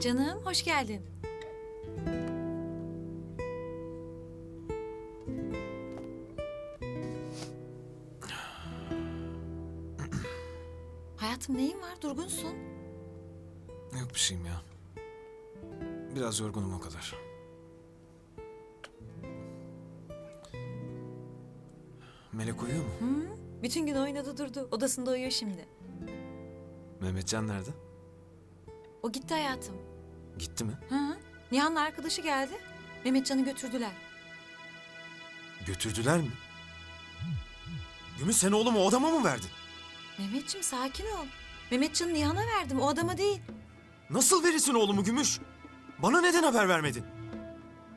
Canım hoş geldin. Hayatım neyin var? Durgunsun. Yok bir şeyim ya. Biraz yorgunum o kadar. Melek uyuyor mu? Bütün gün oynadı durdu. Odasında uyuyor şimdi. Mehmetcan nerede? O gitti hayatım. Gitti mi? Hı hı. Nihan'la arkadaşı geldi. Mehmetcan'ı götürdüler. Götürdüler mi? Gümüş sen oğlumu o adama mı verdin? Mehmetciğim sakin ol. Mehmetcan'ı Nihan'a verdim. O adama değil. Nasıl verirsin oğlumu Gümüş? Bana neden haber vermedin?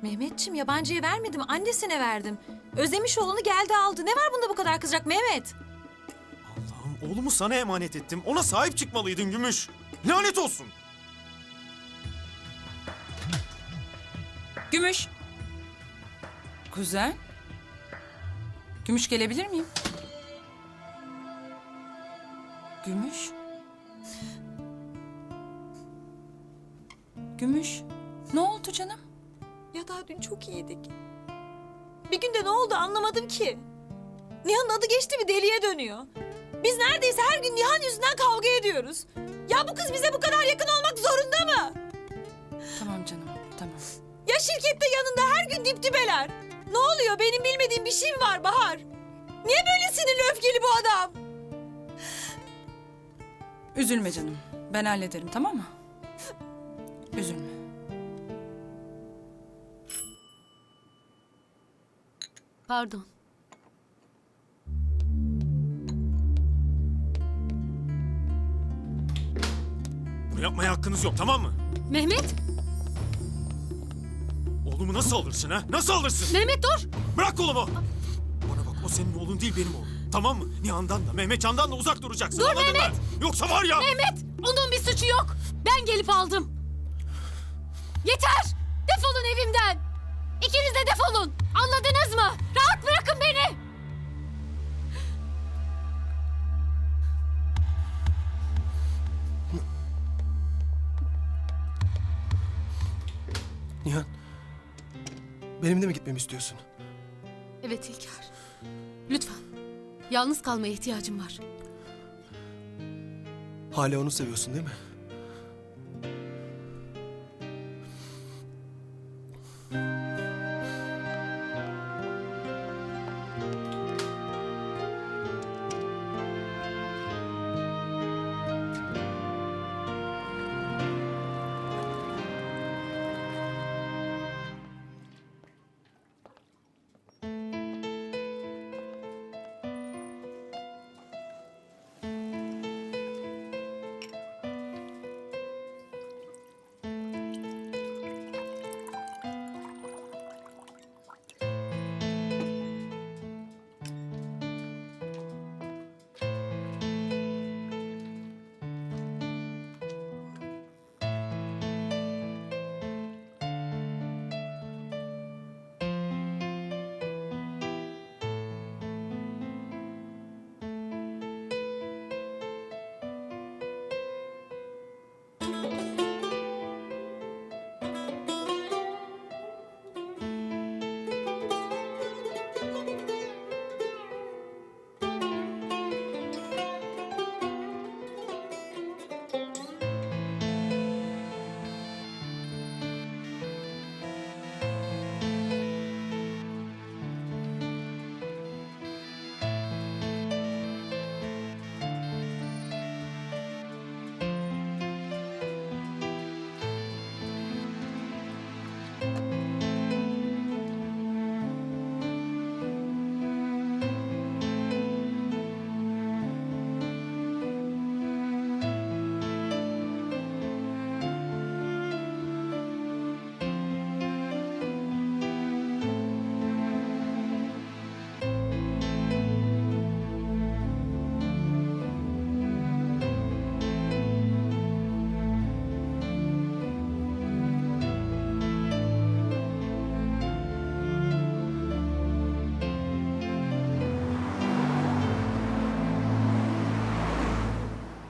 Mehmetciğim yabancıya vermedim. Annesine verdim. Özlemiş oğlunu geldi aldı. Ne var bunda bu kadar kızacak Mehmet? Allah'ım oğlumu sana emanet ettim. Ona sahip çıkmalıydın Gümüş. Lanet olsun. Gümüş. Kuzen. Gümüş gelebilir miyim? Gümüş. Gümüş. Ne oldu canım? Ya daha dün çok iyiydik. Bir günde ne oldu anlamadım ki. Nihan'ın adı geçti mi deliye dönüyor. Biz neredeyse her gün Nihan yüzünden kavga ediyoruz. Ya bu kız bize bu kadar yakın olmak zorunda mı? Tamam canım. Ya şirkette yanında her gün dip dibeler. Ne oluyor benim bilmediğim bir şey mi var Bahar? Niye böyle sinirli öfkeli bu adam? Üzülme canım. Ben hallederim, tamam mı? Üzülme. Pardon. Bunu yapmaya hakkınız yok tamam mı? Mehmet! Oğlumu nasıl alırsın ha? Nasıl alırsın? Mehmet dur! Bırak kolumu. Bana bak o senin oğlun değil benim oğlum. Tamam mı? Nihan'dan da Mehmetcan'dan da uzak duracaksın. Dur anladın Mehmet! mı? Yoksa var ya. Mehmet! Onun bir suçu yok. Ben gelip aldım. Yeter! Defolun evimden! İkiniz de defolun! Anladınız mı? Rahat bırakın beni! Nihan. Benimle mi gitmemi istiyorsun? Evet İlker. Lütfen. Yalnız kalmaya ihtiyacım var. Hala onu seviyorsun değil mi?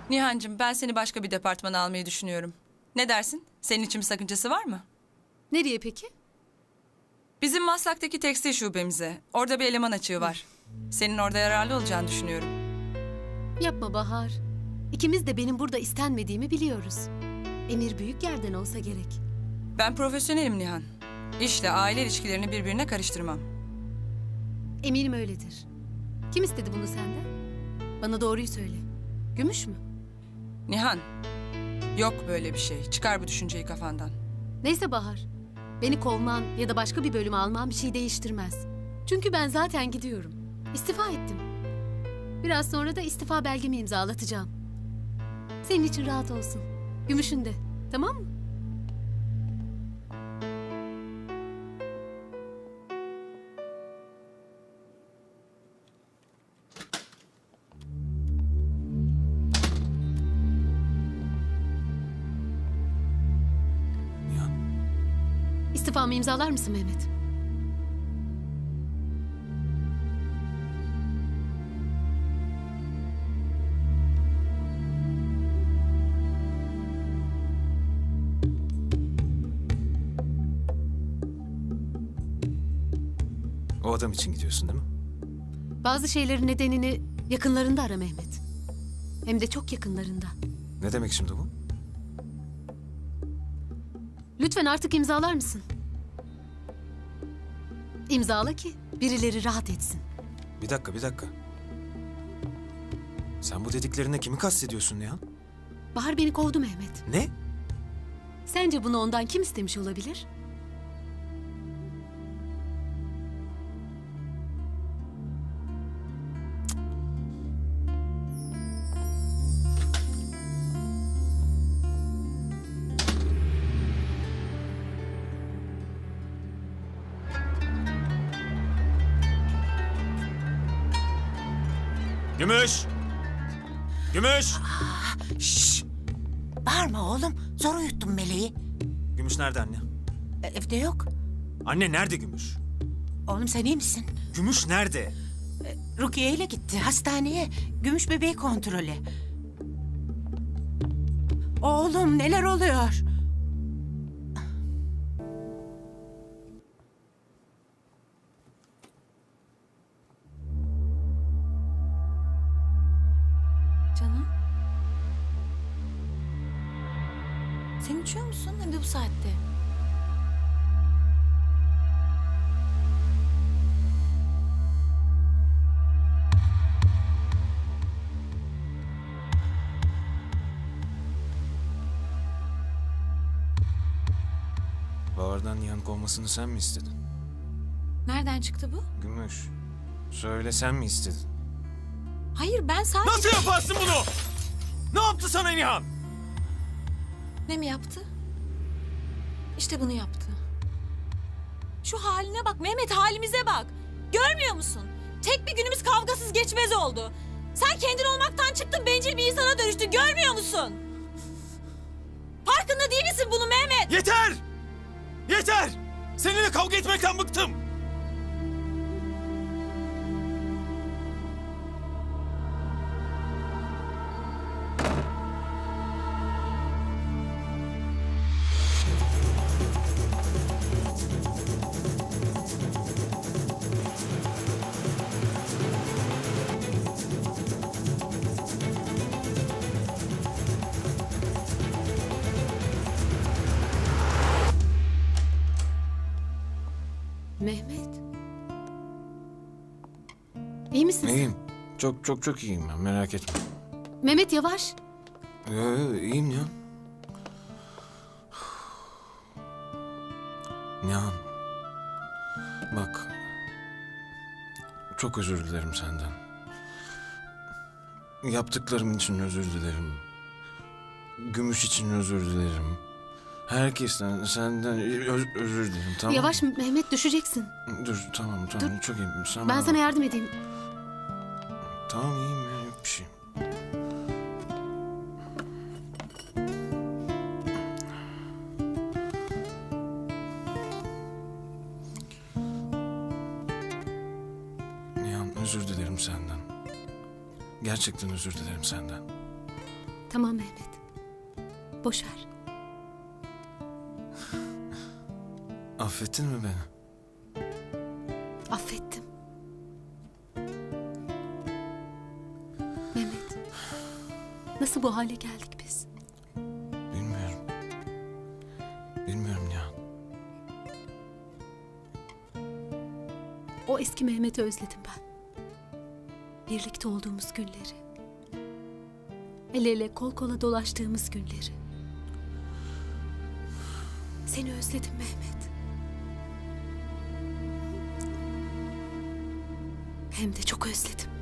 Nihancığım ben seni başka bir departmana almayı düşünüyorum. Ne dersin? Senin için bir sakıncası var mı? Nereye peki? Bizim Maslak'taki tekstil şubemize. Orada bir eleman açığı var. Senin orada yararlı olacağını düşünüyorum. Yapma Bahar. İkimiz de benim burada istenmediğimi biliyoruz. Emir büyük yerden olsa gerek. Ben profesyonelim Nihan. İşle aile ilişkilerini birbirine karıştırmam. Eminim öyledir. Kim istedi bunu senden? Bana doğruyu söyle. Gümüş mü? Nihan, yok böyle bir şey. Çıkar bu düşünceyi kafandan. Neyse Bahar. Beni kovman ya da başka bir bölüme alman bir şey değiştirmez. Çünkü ben zaten gidiyorum. İstifa ettim. Biraz sonra da istifa belgemi imzalatacağım. Senin için rahat olsun. Gümüşün de. Tamam mı? İstifamı imzalar mısın Mehmet? O adam için gidiyorsun değil mi? Bazı şeylerin nedenini yakınlarında ara Mehmet. Hem de çok yakınlarında. Ne demek şimdi bu? Lütfen artık imzalar mısın? İmzala ki birileri rahat etsin. Bir dakika bir dakika. Sen bu dediklerine kimi kastediyorsun Nihan? Bahar beni kovdu Mehmet. Ne? Sence bunu ondan kim istemiş olabilir? Gümüş! Gümüş! Şşş! Bağırma oğlum. Zor uyuttum meleği. Gümüş nerede anne? E, Evde yok. Anne nerede Gümüş? Oğlum sen iyi misin? Gümüş nerede? Rukiye ile gitti hastaneye. Gümüş bebeği kontrolü. Oğlum neler oluyor? Sen uçuyor musun hem de bu saatte? Bahar'dan Nihan kovmasını sen mi istedin? Nereden çıktı bu? Gümüş. Söyle sen mi istedin? Hayır ben sadece... Nasıl yaparsın bunu? Ne yaptı sana Nihan? Ne mi yaptı? İşte bunu yaptı. Şu haline bak Mehmet halimize bak. Görmüyor musun? Tek bir günümüz kavgasız geçmez oldu. Sen kendin olmaktan çıktın bencil bir insana dönüştün görmüyor musun? Farkında değil misin bunu Mehmet? Yeter! Yeter! Seninle kavga etmekten bıktım. İyi misin? İyiyim. Çok çok çok iyiyim ben merak etme. Mehmet yavaş. Yo, yo, iyiyim Nihan. Nihan. Bak. Çok özür dilerim senden. Yaptıklarım için özür dilerim. Gümüş için özür dilerim. Herkesten, senden öz- özür dilerim tamam Yavaş Mehmet düşeceksin. Dur tamam tamam çok iyiyim. Sen Ben bana- sana yardım edeyim. Tamam iyiyim ya yok bir şey. Nihan özür dilerim senden. Gerçekten özür dilerim senden. Tamam Mehmet. Boş ver. Affettin mi beni? Nasıl bu hale geldik biz? Bilmiyorum. Bilmiyorum Nihan. O eski Mehmet'i özledim ben. Birlikte olduğumuz günleri. El ele kol kola dolaştığımız günleri. Seni özledim Mehmet. Hem de çok özledim.